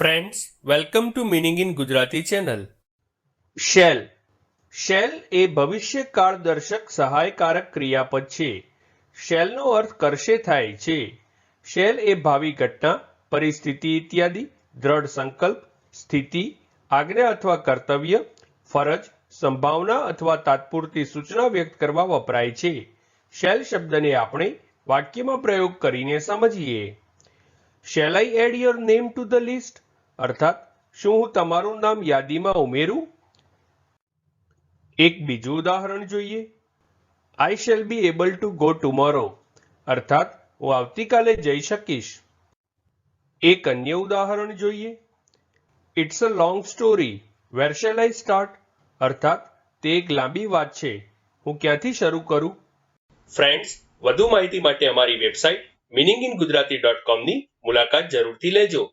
Friends welcome to meaning in Gujarati channel shall shall એ ભવિષ્યકાળદર્શક સહાયકારક ક્રિયાપદ છે. શેલનો અર્થ કરશે થાય છે. શેલ એ ભાવિ ઘટના, પરિસ્થિતિ ઇત્યાદિ, દ્રઢ સંકલ્પ, સ્થિતિ આજ્ઞા અથવા કર્તવ્ય, ફરજ, સંભાવના અથવા તાત્પુરતી સૂચના વ્યક્ત કરવા વપરાય છે. શેલ શબ્દને આપણે વાક્યમાં પ્રયોગ કરીને સમજીએ. Shall I add your name to the list અર્થાત, શું હું તમારું નામ યાદીમાં ઉમેરું? એક બીજું ઉદાહરણ જોઈએ. I shall be able to go tomorrow અર્થાત, હું આવતીકાલે જઈ શકીશ. એક અન્ય ઉદાહરણ જોઈએ. It's a long story where shall I start અર્થાત, તે એક લાંબી વાત છે. હું ક્યાંથી શરૂ કરું? ફ્રેન્ડ્સ વધુ માહિતી માટે અમારી website meaning in Gujarati dot કોમની મુલાકાત જરૂરથી લેજો.